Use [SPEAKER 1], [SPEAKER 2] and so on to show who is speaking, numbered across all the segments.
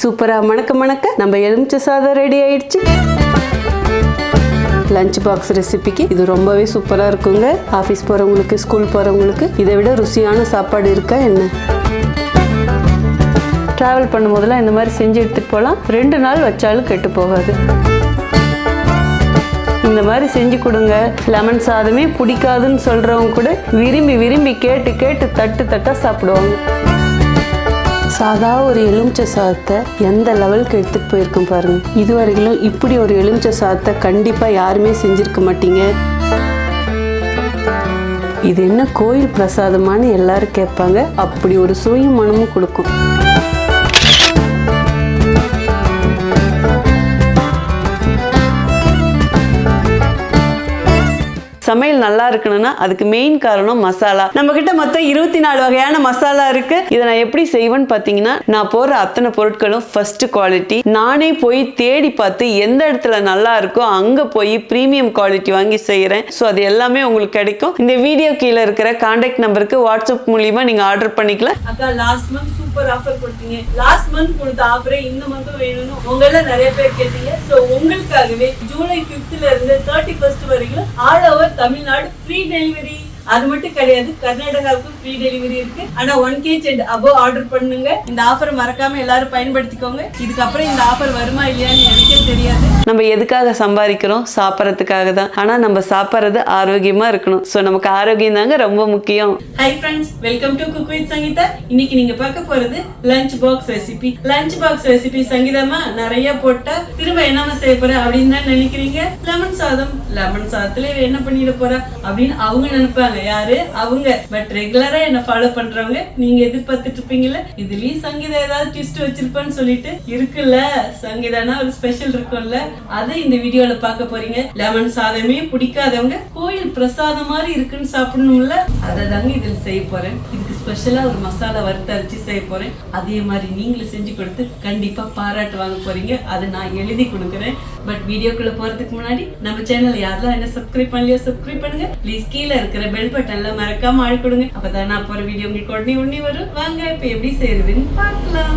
[SPEAKER 1] சூப்பராக மணக்க மணக்க நம்ம எலுமிச்சை சாதம் ரெடி ஆயிடுச்சு. லஞ்ச் பாக்ஸ் ரெசிபிக்கு இது ரொம்பவே சூப்பராக இருக்குங்க. ஆஃபீஸ் போகிறவங்களுக்கு ஸ்கூல் போகிறவங்களுக்கு இதை விட ருசியான சாப்பாடு இருக்கா என்ன? ட்ராவல் பண்ணும்போதெல்லாம் இந்த மாதிரி செஞ்சு எடுத்துகிட்டு போகலாம். ரெண்டு நாள் வச்சாலும் கெட்டு போகாது. இந்த மாதிரி செஞ்சு கொடுங்க. லெமன் சாதமே பிடிக்காதுன்னு சொல்கிறவங்க கூட விரும்பி விரும்பி கேட்டு கேட்டு தட்டு தட்டாக சாப்பிடுவாங்க. சாதா ஒரு எலுமிச்சை சாதத்தை எந்த லெவலுக்கு எடுத்துகிட்டு போயிருக்கோம் பாருங்க. இதுவரையிலும் இப்படி ஒரு எலுமிச்சை சாதத்தை கண்டிப்பாக யாருமே செஞ்சுருக்க மாட்டீங்க. இது என்ன கோயில் பிரசாதமான்னு எல்லாரும் கேட்பாங்க. அப்படி ஒரு சுவையும் மனமும் கொடுக்கும். சமையல் நல்லா இருக்கணும்னா அதுக்கு மெயின் காரணம் மசாலா. நம்ம கிட்ட மொத்தம் இருபத்தி நாலு வகையான மசாலா இருக்கு. இதை நான் எப்படி செய்வேன்னு பார்த்தீங்கன்னா நான் போடுற அத்தனை பொருட்களும் ஃபர்ஸ்ட் குவாலிட்டி நானே போய் தேடி பார்த்து எந்த இடத்துல நல்லா இருக்கோ அங்க போய் ப்ரீமியம் குவாலிட்டி வாங்கி செய்யறேன் ஸோ அது எல்லாமே உங்களுக்கு கிடைக்கும். இந்த வீடியோ கீழே இருக்கிற கான்டாக்ட் நம்பருக்கு வாட்ஸ்அப் மூலியமா நீங்க ஆர்டர் பண்ணிக்கலாம்.
[SPEAKER 2] அக்கா லாஸ்ட் மந்த் சூப்பர் ஆஃபர் கொடுத்தீங்க. லாஸ்ட் மந்த் கொடுத்த ஆஃபரே இந்த மந்த்தும் வேணும்னு உங்கள நிறைய பேர் கேட்டீங்க. ஸோ உங்களுக்காகவே ஜூலை ஃபிஃப்த்ல இருந்து தேர்ட்டி ஃபர்ஸ்ட் வரைக்கும் all over Tamil Nadu free delivery அது மட்டும் கிடையாது கர்நாடகாவுக்கும் ஃப்ரீ டெலிவரி இருக்கு. ஆனா one kg and above order பண்ணுங்க. இந்த ஆஃபர் மறக்காம எல்லாரும் பயன்படுத்திக்கோங்க. இதுக்கப்புறம் இந்த ஆஃபர் வருமா இல்லையான்னு எனக்கே தெரியாது.
[SPEAKER 1] நம்ம எதுக்காக சம்பாதிக்கிறோம்? சாப்பிட்றதுக்காக தான். ஆனா நம்ம சாப்பிட்றது ஆரோக்கியமா இருக்கணும். ஸோ நமக்கு ஆரோக்கியம் தாங்க ரொம்ப முக்கியம்.
[SPEAKER 2] Hi friends welcome to cook with Sangeetha இன்னைக்கு நீங்க பார்க்க போறது lunch box recipe lunch box recipe சங்கீதமா நிறைய போட்டா திரும்ப என்னமா செய்ய போற அப்படின்னு தான் நினைக்கிறீங்க? லெமன் சாதம். லெமன் சாதத்துல என்ன பண்ணிட போறா அப்படின்னு அவங்க நினைப்பாங்க. யாரு? அவங்க. பட் ரெகுலரா என்ன ஃபாலோ பண்றவங்க நீங்க எதிர்பார்த்துட்டு இருப்பீங்கல்ல? இதுலயும் சங்கீதா ஏதாவது ட்விஸ்ட் வச்சிருப்பான்னு சொல்லிட்டு இருக்குல்ல? சங்கீதானா ஒரு ஸ்பெஷல் இருக்கும்ல? அதை இந்த வீடியோல பார்க்க போறீங்க. லெமன் சாதமே பிடிக்காதவங்க கோயில் பிரசாதம் மாதிரி இருக்குன்னு சாப்பிடணும்ல? அதை தாங்க இதுல செய்ய போறேன். இதுக்கு ஸ்பெஷலாக ஒரு மசாலா வறுத்து அரைச்சி செய்ய போகிறேன் அதே மாதிரி நீங்களும் செஞ்சு கொடுத்து கண்டிப்பாக பாராட்டு வாங்க போறீங்க. அதை நான் எழுதி கொடுக்குறேன். பட் வீடியோக்குள்ளே போறதுக்கு முன்னாடி நம்ம சேனல் யாரெல்லாம் என்ன சப்ஸ்கிரைப் பண்ணலையோ சப்ஸ்கிரைப் பண்ணுங்க. ப்ளீஸ் கீழே இருக்கிற பெல் பட்டன்ல மறக்காமல் ஆள் கொடுங்க. அப்பதான் நான் போகிற வீடியோ உங்களுக்கு உடனே உடனே வரும். வாங்க இப்போ எப்படி செய்யறதுன்னு பார்க்கலாம்.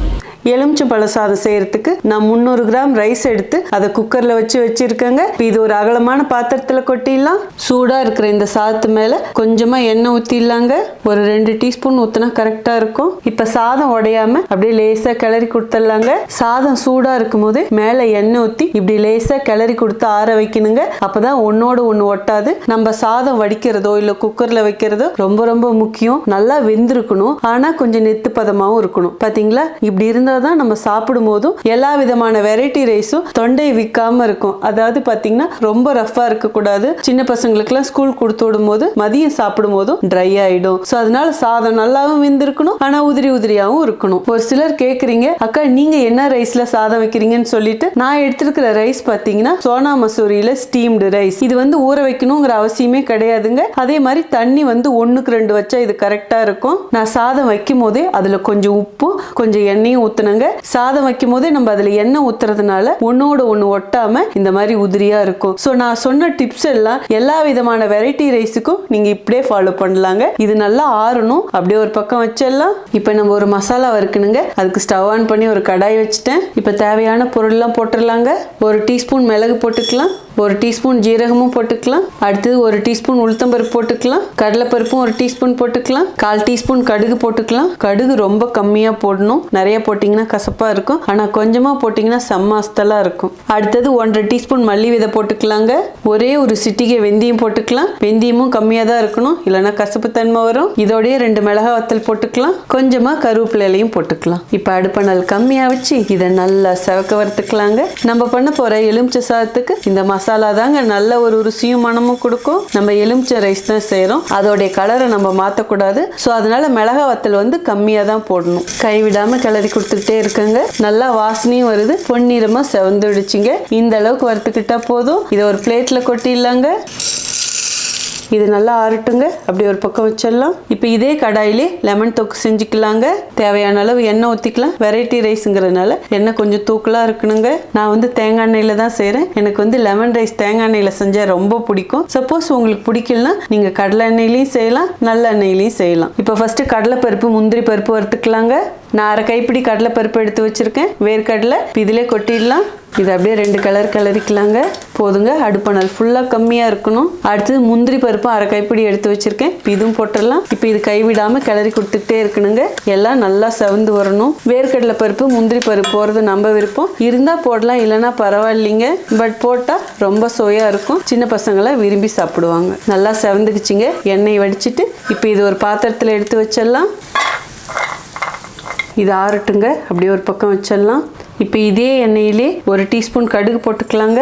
[SPEAKER 1] எலுமிச்சை பழ சாதம் செய்யறதுக்கு நான் முந்நூறு கிராம் ரைஸ் எடுத்து அதை குக்கர்ல வச்சு வச்சிருக்கேங்க. இது ஒரு அகலமான பாத்திரத்துல கொட்டிடலாம். சூடா இருக்கிற இந்த சாதத்து மேல கொஞ்சமா எண்ணெய் ஊத்திடலாங்க. ஒரு ரெண்டு டீஸ்பூன் ஊத்தினா கரெக்டா இருக்கும். இப்ப சாதம் உடையாம அப்படியே லேசா கிளறி கொடுத்துடலாங்க. சாதம் சூடா இருக்கும் போது மேல எண்ணெய் ஊத்தி இப்படி லேசா கிளறி கொடுத்து ஆற வைக்கணுங்க. அப்பதான் ஒன்னோட ஒண்ணு ஒட்டாது. நம்ம சாதம் வடிக்கிறதோ இல்ல குக்கர்ல வைக்கிறதோ ரொம்ப ரொம்ப முக்கியம். நல்லா வெந்திருக்கணும். ஆனா கொஞ்சம் நெத்து பதமாவும் இருக்கணும். பாத்தீங்களா? இப்படி இருந்த தான் நம்ம சாப்பிடும் போதும் எல்லா விதமான வெரைட்டி ரைஸும் தொண்டை விற்காம இருக்கும். அதாவது பார்த்தீங்கன்னா ரொம்ப ரஃப்பாக இருக்கக்கூடாது. சின்ன பசங்களுக்குலாம் ஸ்கூல் கொடுத்து விடும் போது மதியம் சாப்பிடும் போதும் ட்ரை ஆகிடும் ஸோ அதனால சாதம் நல்லாவும் வெந்திருக்கணும். ஆனால் உதிரி உதிரியாகவும் இருக்கணும். ஒரு சிலர் கேட்குறீங்க அக்கா நீங்கள் என்ன ரைஸில் சாதம் வைக்கிறீங்கன்னு சொல்லிட்டு நான் எடுத்திருக்கிற ரைஸ் பார்த்தீங்கன்னா சோனா மசூரியில் ஸ்டீம்டு ரைஸ் இது வந்து ஊற வைக்கணுங்கிற அவசியமே கிடையாதுங்க. அதே மாதிரி தண்ணி வந்து ஒன்றுக்கு ரெண்டு வச்சா இது கரெக்டாக இருக்கும். நான் சாதம் வைக்கும் போதே அதில் கொஞ்சம் உப்பு கொஞ்சம் எண்ணெயும் ஊத்துனங்க சாதம் வைக்கும் போதே நம்ம அதுல எண்ணெய் ஊத்துறதுனால ஒன்னோட ஒண்ணு ஒட்டாம இந்த மாதிரி உதிரியா இருக்கும். ஸோ நான் சொன்ன டிப்ஸ் எல்லாம் எல்லா விதமான வெரைட்டி ரைஸுக்கும் நீங்க இப்படியே ஃபாலோ பண்ணலாங்க. இது நல்லா ஆறணும். அப்படியே ஒரு பக்கம் வச்சிடலாம். இப்போ நம்ம ஒரு மசாலா வறுக்கணுங்க. அதுக்கு ஸ்டவ் ஆன் பண்ணி ஒரு கடாய் வச்சுட்டேன். இப்போ தேவையான பொருள்லாம் போட்டுடலாங்க ஒரு டீஸ்பூன் மிளகு போட்டுக்கலாம். ஒரு டீஸ்பூன் ஜீரகமும் போட்டுக்கலாம். அடுத்தது ஒரு டீஸ்பூன் உளுத்தம்பருப்பு போட்டுக்கலாம். கடலைப்பருப்பும் ஒரு டீஸ்பூன் போட்டுக்கலாம். கால் டீஸ்பூன் கடுகு போட்டுக்கலாம். கடுகு ரொம்ப கம்மியாக போடணும். நிறைய போட்டிங்கன்னா கசப்பாக இருக்கும். ஆனால் கொஞ்சமாக போட்டிங்கன்னா செம்மாஸ்தலாக இருக்கும். அடுத்தது ஒன்றரை டீஸ்பூன் மல்லி விதை போட்டுக்கலாங்க. ஒரே ஒரு சிட்டிகை வெந்தயம் போட்டுக்கலாம். வெந்தயமும் கம்மியாக தான் இருக்கணும். இல்லைன்னா கசப்பு தன்மை வரும். இதோடய ரெண்டு மிளகா வத்தல் போட்டுக்கலாம். கொஞ்சமாக கருவேப்பிலையும் போட்டுக்கலாம். இப்போ அடுப்பணல் கம்மியாக வச்சு இதை நல்லா செவக்க வறுத்துக்கலாங்க. நம்ம பண்ண போகிற எலுமிச்சை சாதத்துக்கு இந்த மாதம் மசாலா தாங்க நல்ல ஒரு ருசியும் மனமும் கொடுக்கும். நம்ம எலுமிச்சை ரைஸ் தான் செய்கிறோம் அதோடைய கலரை நம்ம மாற்றக்கூடாது ஸோ அதனால மிளகா வத்தல் வந்து கம்மியாக தான் போடணும். கைவிடாமல் கிளறி கொடுத்துக்கிட்டே இருக்குங்க. நல்லா வாசனையும் வருது. பொன்னிறமாக செவந்துடுச்சுங்க. இந்த அளவுக்கு வறுத்துக்கிட்டா போதும். இதை ஒரு பிளேட்டில் கொட்டிடலாங்க. இது நல்லா ஆறட்டுங்க. அப்படி ஒரு பக்கம் வச்சிடலாம். இப்போ இதே கடாயிலே லெமன் தொக்கு செஞ்சுக்கலாங்க. தேவையான அளவு எண்ணெய் ஊற்றிக்கலாம் வெரைட்டி ரைஸுங்கிறதுனால எண்ணெய் கொஞ்சம் தூக்கலாக இருக்கணுங்க. நான் வந்து தேங்காய் எண்ணெயில் தான் செய்கிறேன் எனக்கு வந்து லெமன் ரைஸ் தேங்காய் எண்ணெயில் செஞ்சால் ரொம்ப பிடிக்கும். சப்போஸ் உங்களுக்கு பிடிக்கலனா நீங்கள் கடலை எண்ணெயிலையும் செய்யலாம் நல்ல எண்ணெயிலையும் செய்யலாம். இப்போ ஃபஸ்ட்டு கடலைப்பருப்பு முந்திரி பருப்பு வறுத்துக்கலாங்க. நான் அரை கைப்பிடி கடலைப்பருப்பு எடுத்து வச்சுருக்கேன். வேர்க்கடலை இதிலே கொட்டிடலாம். இது அப்படியே ரெண்டு கலர் கலரிக்கலாங்க போதுங்க அடுப்பணல் ஃபுல்லாக கம்மியாக இருக்கணும். அடுத்தது முந்திரி பருப்பு அரை கைப்பிடி எடுத்து வச்சுருக்கேன். இதுவும் போட்டுடலாம். இப்போ இது கைவிடாமல் கிளறி கொடுத்துக்கிட்டே இருக்கணுங்க. எல்லாம் நல்லா செவந்து வரணும். வேர்க்கடலை பருப்பு முந்திரி பருப்பு போகிறது நம்ம விருப்பம். இருந்தால் போடலாம் இல்லைன்னா பரவாயில்லைங்க. பட் போட்டால் ரொம்ப சுவையாக இருக்கும். சின்ன பசங்களாம் விரும்பி சாப்பிடுவாங்க. நல்லா செவந்துக்குச்சிங்க எண்ணெய் வடிச்சிட்டு இப்போ இது ஒரு பாத்திரத்தில் எடுத்து வச்சிடலாம். இது ஆறட்டுங்க. அப்படியே ஒரு பக்கம் வச்சிடலாம். இப்போ இதே எண்ணெயிலே ஒரு டீஸ்பூன் கடுகு போட்டுக்கலாங்க.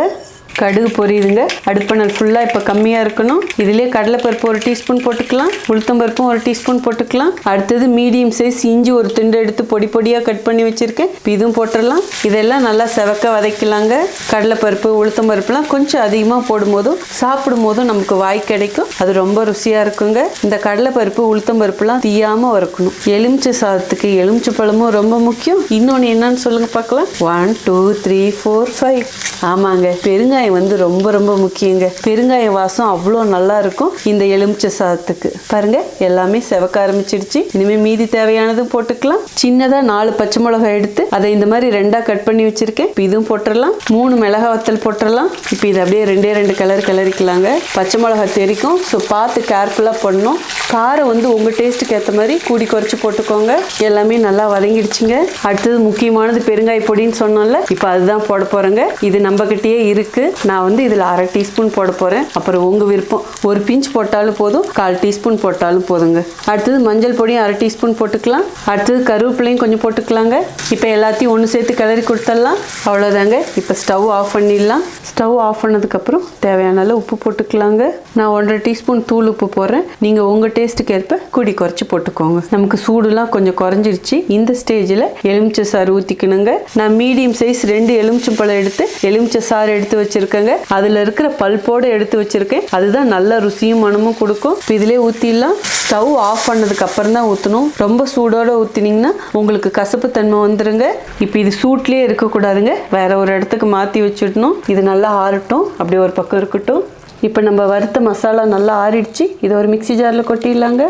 [SPEAKER 1] கடுகு பொரியுதுங்க. அடுப்பணல் ஃபுல்லாக இப்போ கம்மியாக இருக்கணும். இதுலேயே கடலைப்பருப்பு ஒரு டீஸ்பூன் போட்டுக்கலாம். உளுத்தம்பருப்பும் ஒரு டீஸ்பூன் போட்டுக்கலாம். அடுத்தது மீடியம் சைஸ் இஞ்சி ஒரு துண்டு எடுத்து பொடி பொடியாக கட் பண்ணி வச்சுருக்கேன். இப்போ இதுவும் போட்டுடலாம். இதெல்லாம் நல்லா செவக்க வதக்கலாங்க. கடலைப்பருப்பு உளுத்தம்பருப்புலாம் கொஞ்சம் அதிகமாக போடும்போதும் சாப்பிடும் போதும் நமக்கு வாய் கிடைக்கும். அது ரொம்ப ருசியாக இருக்குங்க. இந்த கடலைப்பருப்பு உளுத்தம்பருப்புலாம் தீயாமல் வறுக்கணும். எலுமிச்சை சாதத்துக்கு எலுமிச்சை பழமும் ரொம்ப முக்கியம். இன்னொன்று என்னன்னு சொல்லுங்கள் பார்க்கலாம். One two three four five ஆமாங்க. பெருங்காயம் வந்து ரொம்ப ரொம்ப முக்கியங்க. பெருங்காய வாசம் அவ்வளோ நல்லா இருக்கும். இந்த எலுமிச்சை சாதத்துக்கு. பாருங்க எல்லாமே செவக்க ஆரம்பிச்சிடுச்சு. இனிமேல் மீதி தேவையானதும் போட்டுக்கலாம். சின்னதாக நாலு பச்சை மிளகாய் எடுத்து அதை இந்த மாதிரி ரெண்டாக கட் பண்ணி வச்சிருக்கேன். இப்போ இதுவும் போட்டுடலாம் மூணு மிளகா வத்தல் போட்டுடலாம் இப்போ இதை அப்படியே ரெண்டே ரெண்டு கலர் கிளறிக்கலாங்க பச்சை மிளகாய் தெரிக்கும். ஸோ பார்த்து கேர்ஃபுல்லாக பண்ணணும். காரம் வந்து உங்கள் டேஸ்ட்டுக்கு ஏற்ற மாதிரி கூடி குறைச்சி போட்டுக்கோங்க. எல்லாமே நல்லா வதங்கிடுச்சுங்க. அடுத்தது முக்கியமானது பெருங்காய பொடின்னு சொன்னோம்ல இப்போ அதுதான் போட போகிறேங்க இது நம்மக்கிட்டேயே இருக்குது நான் வந்து இதில் அரை டீஸ்பூன் போட போகிறேன் அப்புறம் உங்கள் விருப்பம். ஒரு பிஞ்ச் போட்டாலும் போதும். கால் டீஸ்பூன் போட்டாலும் போதுங்க. அடுத்தது மஞ்சள் பொடியும் அரை டீஸ்பூன் போட்டுக்கலாம். அடுத்தது கருவேப்பிலையும் கொஞ்சம் போட்டுக்கலாங்க. இப்போ எல்லாத்தையும் ஒன்று சேர்த்து கிளறி கொடுத்துடலாம். அவ்வளோதாங்க இப்போ ஸ்டவ் ஆஃப் பண்ணிடலாம். ஸ்டவ் ஆஃப் பண்ணதுக்கப்புறம் தேவையான அளவு உப்பு போட்டுக்கலாங்க. நான் ஒன்றரை டீஸ்பூன் தூள் உப்பு போடுறேன். நீங்கள் உங்கள் டேஸ்ட்டுக்கு ஏற்ப குடி குறைச்சி போட்டுக்கோங்க. நமக்கு சூடுலாம் கொஞ்சம் குறைஞ்சிருச்சு. இந்த ஸ்டேஜில் எலுமிச்சை சாறு ஊற்றிக்கணுங்க நான் மீடியம் சைஸ் ரெண்டு எலுமிச்சம் பழம் எடுத்து எலுமிச்சை சாறு எடுத்து வச்சுருக்கேங்க. அதில் இருக்கிற பல்போடு எடுத்து வச்சுருக்கேன். அதுதான் நல்ல ருசியும் மனமும் கொடுக்கும். இப்போ இதிலே ஊற்றிடலாம் ஸ்டவ் ஆஃப் பண்ணதுக்கு அப்புறம் தான் ஊற்றணும் ரொம்ப சூடோட ஊற்றினீங்கன்னா உங்களுக்கு கசப்பு தன்மை வந்துருங்க. இப்போ இது சூட்லேயே இருக்கக்கூடாதுங்க. வேற ஒரு இடத்துக்கு மாற்றி வச்சிடணும். இது நல்லா ஆறட்டும். அப்படி ஒரு பக்கம் இருக்கட்டும். இப்போ நம்ம வறுத்த மசாலா நல்லா ஆறிடுச்சு. இதை ஒரு மிக்ஸி ஜாரில் கொட்டிடலாங்க.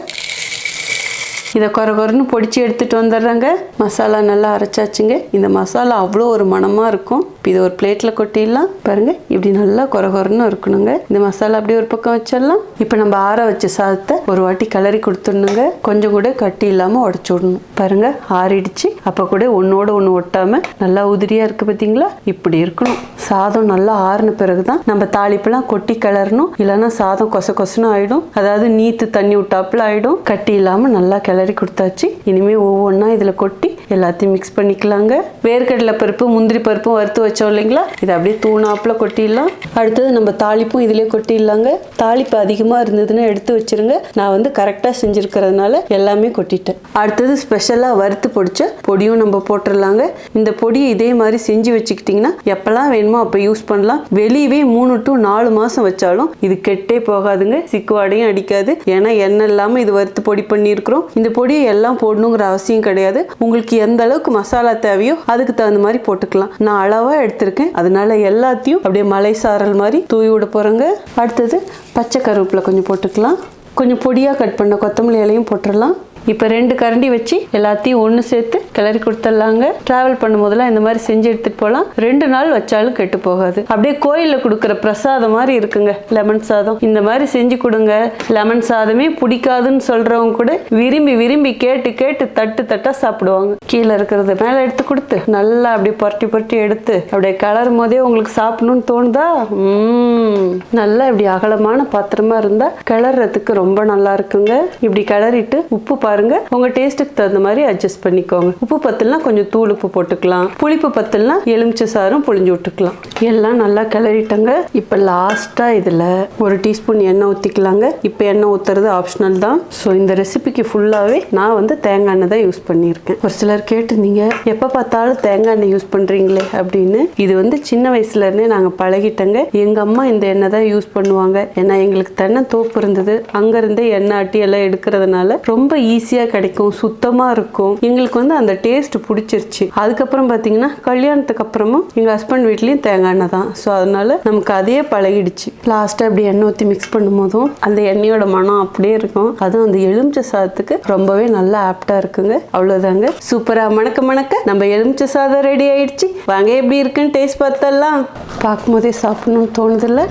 [SPEAKER 1] இதை கொர கொரன்னு பொடிச்சு எடுத்துட்டு வந்துடுறாங்க. மசாலா நல்லா அரைச்சாச்சுங்க. இந்த மசாலா அவ்வளோ ஒரு மணமாக இருக்கும். இப்போ இதை ஒரு பிளேட்டில் கொட்டிடலாம். பாருங்கள் இப்படி நல்லா கொர கொரன்னு இருக்கணுங்க. இந்த மசாலா அப்படியே ஒரு பக்கம் வச்சிடலாம். இப்போ நம்ம ஆற வச்ச சாதத்தை ஒரு வாட்டி கிளறி கொடுத்துடணுங்க. கொஞ்சம் கூட கட்டி இல்லாமல் உடச்சி விடணும். பாருங்கள் ஆறிடுச்சு. அப்போ கூட ஒன்றோட ஒன்று ஒட்டாமல் நல்லா உதிரியாக இருக்குது பார்த்தீங்களா இப்படி இருக்கணும். சாதம் நல்லா ஆறின பிறகு தான் நம்ம தாளிப்பெல்லாம் கொட்டி கிளறணும். இல்லைன்னா சாதம் கொச கொசன்னு ஆகிடும் அதாவது நீத்து தண்ணி விட்டாப்புல ஆகிடும் கட்டி இல்லாமல் நல்லா கிளறி கொடுத்தாச்சு. இனிமேல் ஒவ்வொன்றா இதில் கொட்டி எல்லாத்தையும் மிக்ஸ் பண்ணிக்கலாங்க. வேர்க்கடலை பருப்பு முந்திரி பருப்பும் வறுத்து வச்சோம் இல்லைங்களா? இதை அப்படியே தூணாப்பில் கொட்டிடலாம். அடுத்தது நம்ம தாளிப்பும் இதிலே கொட்டிடலாங்க. தாளிப்பு அதிகமாக இருந்ததுன்னா எடுத்து வச்சுருங்க. நான் வந்து கரெக்டாக செஞ்சுருக்கிறதுனால எல்லாமே கொட்டிட்டேன். அடுத்தது ஸ்பெஷலாக வறுத்து பொடிச்ச பொடியும் நம்ம போட்டுடலாங்க. இந்த பொடியை இதே மாதிரி செஞ்சு வச்சுக்கிட்டிங்கன்னா எப்போல்லாம் வேணுமோ அப்போ யூஸ் பண்ணலாம். வெளியவே மூணு டு நாலு மாதம் வச்சாலும் இது கெட்டே போகாதுங்க. சிக்குவாடையும் அடிக்காது. ஏன்னா எண்ணெய் இல்லாமல் இது வறுத்து பொடி பண்ணியிருக்கிறோம். இந்த பொடியை எல்லாம் போடணுங்கிற அவசியம் கிடையாது. உங்களுக்கு எந்த அளவுக்கு மசாலா தேவையோ அதுக்கு தகுந்த மாதிரி போட்டுக்கலாம். நான் அளவாக எடுத்திருக்கேன். அதனால எல்லாத்தையும் அப்படியே மலை சாரல் மாதிரி தூவி விட போகிறேங்க அடுத்தது பச்சை கருவேப்பிலை கொஞ்சம் போட்டுக்கலாம். கொஞ்சம் பொடியாக கட் பண்ண கொத்தமல்லி இலையும் போட்டுடலாம். இப்போ ரெண்டு கரண்டி வச்சு எல்லாத்தையும் ஒன்று சேர்த்து கிளறி கொடுத்துடலாங்க. ட்ராவல் பண்ணும்போதெல்லாம் இந்த மாதிரி செஞ்சு எடுத்துகிட்டு போகலாம். ரெண்டு நாள் வச்சாலும் கெட்டு போகாது. அப்படியே கோயிலில் கொடுக்குற பிரசாதம் மாதிரி இருக்குங்க. லெமன் சாதம். இந்த மாதிரி செஞ்சு கொடுங்க. லெமன் சாதமே பிடிக்காதுன்னு சொல்கிறவங்க கூட விரும்பி விரும்பி கேட்டு கேட்டு தட்டு தட்டாக சாப்பிடுவாங்க. கீழே இருக்கிறத மேலே எடுத்து கொடுத்து நல்லா அப்படியே புரட்டி புரட்டி எடுத்து அப்படியே கலரும் போதே உங்களுக்கு சாப்பிடணும்னு தோணுதா? நல்லா இப்படி அகலமான பாத்திரமா இருந்தால் கிளறதுக்கு ரொம்ப நல்லா இருக்குங்க. இப்படி கிளறிட்டு உப்பு பாருங்க. உங்க டேஸ்ட்டுக்கு தகுந்த மாதிரி அட்ஜஸ்ட் பண்ணிக்கோங்க. உப்பு பத்தலாம் கொஞ்சம் தூள் உப்பு போட்டுக்கலாம். புளிப்பு பத்தலாம் எலுமிச்சை சாரும் புளிஞ்சு விட்டுக்கலாம். எல்லாம் நல்லா கிளறிட்டங்க. இப்போ லாஸ்ட்டாக இதில் ஒரு டீஸ்பூன் எண்ணெய் ஊற்றிக்கலாங்க இப்போ எண்ணெய் ஊற்றுறது ஆப்ஷனல் தான். ஸோ இந்த ரெசிபிக்கு ஃபுல்லாகவே நான் வந்து தேங்காய் எண்ணெய் தான் யூஸ் பண்ணியிருக்கேன். ஒரு சிலர் கேட்டிருந்தீங்க எப்போ பார்த்தாலும் தேங்காய் எண்ணெய் யூஸ் பண்ணுறீங்களே அப்படின்னு. இது வந்து சின்ன வயசுலேருந்தே நாங்கள் பழகிட்டங்க. எங்கள் அம்மா இந்த எண்ணெய் தான் யூஸ் பண்ணுவாங்க. ஏன்னா எங்களுக்கு தென்னை தோப்பு இருந்தது. அங்கேருந்தே எண்ணெய் ஆட்டி எல்லாம் எடுக்கிறதுனால ரொம்ப ஈஸி ஈஸியாக கிடைக்கும் சுத்தமாக இருக்கும். எங்களுக்கு வந்து அந்த டேஸ்ட் பிடிச்சிருச்சு. அதுக்கப்புறம் பார்த்தீங்கன்னா கல்யாணத்துக்கு அப்புறமும் எங்கள் ஹஸ்பண்ட் வீட்லேயும் தேங்காய் எண்ணெய் தான். ஸோ அதனால நமக்கு அதே பழகிடுச்சு. லாஸ்ட்டாக அப்படி எண்ணெய் ஊற்றி மிக்ஸ் பண்ணும்போதும் அந்த எண்ணெயோட மனம் அப்படியே இருக்கும். அதுவும் அந்த எலுமிச்சை சாதத்துக்கு ரொம்பவே நல்லா ஆப்டாக இருக்குங்க. அவ்வளோதாங்க சூப்பராக மணக்க மணக்க நம்ம எலுமிச்சை சாதம் ரெடி ஆயிடுச்சு. வாங்க எப்படி இருக்குன்னு டேஸ்ட் பார்த்தலாம் பார்க்கும்போதே சாப்பிடணும்னு தோணுதில்ல?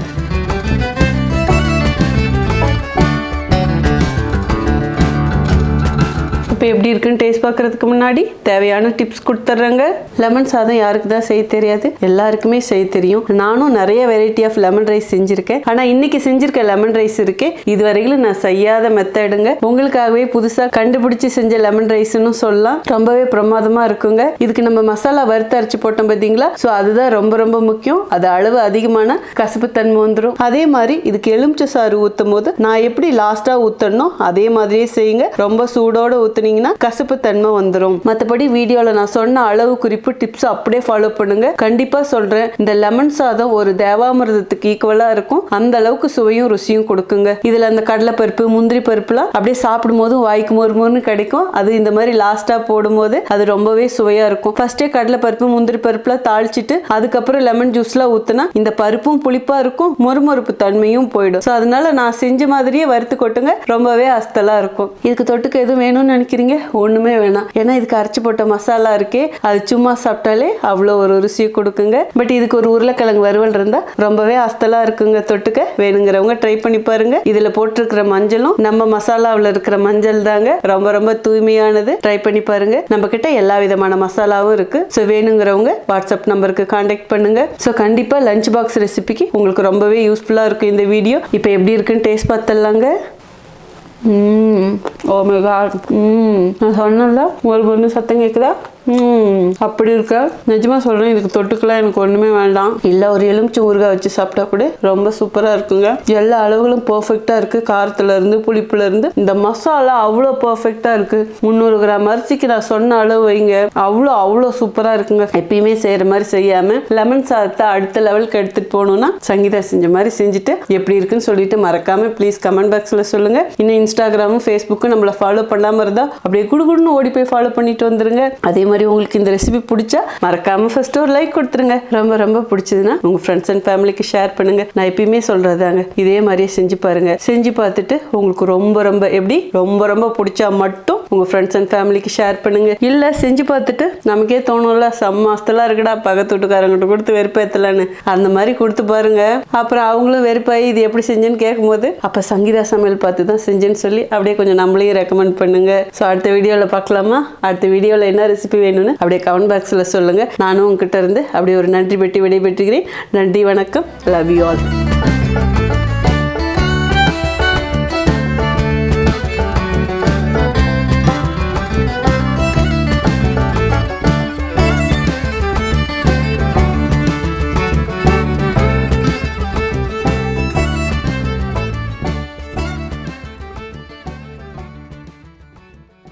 [SPEAKER 1] இப்போ எப்படி இருக்குன்னு டேஸ்ட் பார்க்கறதுக்கு முன்னாடி தேவையான டிப்ஸ் கொடுத்துட்றேங்க. லெமன் சாதம் யாருக்கு தான் செய்ய தெரியாது? எல்லாருக்குமே செய்ய தெரியும். நானும் நிறைய வெரைட்டி ஆஃப் லெமன் ரைஸ் செஞ்சுருக்கேன். ஆனால் இன்னைக்கு செஞ்சிருக்க லெமன் ரைஸ் இருக்கு. இது வரையிலும் நான் செய்யாத மெத்தடுங்க உங்களுக்காகவே புதுசாக கண்டுபிடிச்சி செஞ்ச லெமன் ரைஸ்னு சொல்லலாம். ரொம்பவே பிரமாதமாக இருக்குங்க. இதுக்கு நம்ம மசாலா வறுத்து அரைச்சி போட்டோம் பார்த்தீங்களா ஸோ அதுதான் ரொம்ப ரொம்ப முக்கியம். அது அளவு அதிகமான கசப்புத்தன்மை வந்துடும் அதே மாதிரி இதுக்கு எலுமிச்சை சாறு ஊற்றும் போது நான் எப்படி லாஸ்ட்டாக ஊற்றணும் அதே மாதிரியே செய்யுங்க. ரொம்ப சூடோடு சூடோட ஊற்றுனீங்கன்னா கசப்பு தன்மை வந்துடும் மற்றபடி வீடியோவில் நான் சொன்ன அளவு குறிப்பு டிப்ஸ் அப்படியே ஃபாலோ பண்ணுங்க. கண்டிப்பாக சொல்கிறேன் இந்த லெமன் சாதம் ஒரு தேவாமிரதத்துக்கு ஈக்குவலாக இருக்கும். அந்த அளவுக்கு சுவையும் ருசியும் கொடுக்குங்க. இதில் அந்த கடலைப்பருப்பு முந்திரி பருப்புலாம் அப்படியே சாப்பிடும்போது வாய்க்கு மொறு மொறுன்னு கிடைக்கும். அது இந்த மாதிரி லாஸ்ட்டாக போடும்போது அது ரொம்பவே சுவையாக இருக்கும். ஃபர்ஸ்டே கடலைப்பருப்பு முந்திரி பருப்புலாம் தாளிச்சிட்டு அதுக்கப்புறம் லெமன் ஜூஸ்லாம் ஊற்றினா இந்த பருப்பும் புளிப்பாக இருக்கும். மொறுமொறுப்பு தன்மையும் போயிடும். ஸோ அதனால நான் செஞ்ச மாதிரியே வறுத்து கொட்டுங்க. ரொம்பவே அஸ்தலாக இருக்கும். இதுக்கு தொட்டுக்க எதுவும் வேணும்னு நினைக்கிறேன் நினைக்கிறீங்க ஒன்றுமே வேணாம். ஏன்னா இதுக்கு அரைச்சி போட்ட மசாலா இருக்கே அது சும்மா சாப்பிட்டாலே அவ்வளோ ஒரு ருசியை கொடுக்குங்க. பட் இதுக்கு ஒரு உருளைக்கிழங்கு வறுவல் இருந்தால் ரொம்பவே அஸ்தலாக இருக்குங்க தொட்டுக்க. வேணுங்கிறவங்க ட்ரை பண்ணி பாருங்க. இதில் போட்டிருக்கிற மஞ்சளும் நம்ம மசாலாவில் இருக்கிற மஞ்சள் தாங்க ரொம்ப ரொம்ப தூய்மையானது. ட்ரை பண்ணி பாருங்க. நம்ம கிட்ட எல்லா விதமான மசாலாவும் இருக்கு. ஸோ வேணுங்கிறவங்க வாட்ஸ்அப் நம்பருக்கு கான்டாக்ட் பண்ணுங்க. ஸோ கண்டிப்பாக லஞ்ச் பாக்ஸ் ரெசிபிக்கு உங்களுக்கு ரொம்பவே யூஸ்ஃபுல்லாக இருக்கும் இந்த வீடியோ இப்போ எப்படி இருக்குன்னு டேஸ்ட் பார்த்துடலாங்க. ஓ மை காட் ம் நான் சொன்னல ஒரு பொண்ணு சத்தம் கேட்குதா அப்படி இருக்க. நிஜமா சொல்றேன் இதுக்கு தொட்டுக்கெல்லாம் எனக்கு ஒண்ணுமே வேண்டாம். இல்ல ஒரு எலுமிச்சை ஊறுகாய் வச்சு சாப்பிட்டா கூட ரொம்ப சூப்பரா இருக்குங்க. எல்லா அளவுகளும் பெர்ஃபெக்ட்டா இருக்கு. காரத்துல இருந்து புளிப்புல இருந்து. இந்த மசாலா அவ்வளோ பெர்ஃபெக்ட்டா இருக்கு. முந்நூறு கிராம் அரிசிக்கு நான் சொன்ன அளவு வைங்க. அவ்வளோ அவ்வளோ சூப்பரா இருக்குங்க. எப்பயுமே செய்யற மாதிரி செய்யாம லெமன் சாதத்தை அடுத்த லெவலுக்கு எடுத்துட்டு போகணும்னா சங்கீதா செஞ்ச மாதிரி செஞ்சுட்டு எப்படி இருக்குன்னு சொல்லிட்டு மறக்காம ப்ளீஸ் கமெண்ட் பாக்ஸ்ல சொல்லுங்க. இன்னும் இன்ஸ்டாகிராமும் ஃபேஸ்புக்கும் நம்மள ஃபாலோ பண்ணாம இருந்தா அப்படியே குடுகுடுன்னு ஓடி போய் ஃபாலோ பண்ணிட்டு வந்துருங்க. அதே மாதிரி உங்களுக்கு இந்த ரெசிபி பிடிச்சா மறக்காம ஃபர்ஸ்ட் ஒரு லைக் கொடுத்துருங்க. ரொம்ப ரொம்ப பிடிச்சதுன்னா உங்க ஃப்ரெண்ட்ஸ் அண்ட் ஃபேமிலிக்கு ஷேர் பண்ணுங்க. நான் எப்பயுமே சொல்றதாங்க இதே மாதிரியே செஞ்சு பாருங்க. செஞ்சு பார்த்துட்டு உங்களுக்கு ரொம்ப ரொம்ப எப்படி? ரொம்ப ரொம்ப பிடிச்சா மட்டும் உங்கள் ஃப்ரெண்ட்ஸ் அண்ட் ஃபேமிலிக்கு ஷேர் பண்ணுங்க. இல்லை செஞ்சு பார்த்துட்டு நமக்கே தோணும்ல செம்ம மாசத்துல இருக்குடா பக்கத்து வீட்டுக்காரங்கிட்ட கொடுத்து வெறுப்பேற்றலான்னு அந்த மாதிரி கொடுத்து பாருங்க. அப்புறம் அவங்களும் வெறுப்பாயி இது எப்படி செஞ்சேன்னு கேட்கும்போது அப்போ சங்கீதா சமையல் பார்த்து தான் செஞ்சேன்னு சொல்லி அப்படியே கொஞ்சம் நம்மளையும் ரெக்கமெண்ட் பண்ணுங்க. ஸோ அடுத்த வீடியோவில் பார்க்கலாமா? அடுத்த வீடியோவில் என்ன ரெசிபி வேணும்னு அப்படியே கமெண்ட் பாக்ஸில் சொல்லுங்கள் நானும் உங்ககிட்ட இருந்து அப்படியே ஒரு நன்றி பெட்டி விடைபெற்றுகிறேன். நன்றி வணக்கம். Love you all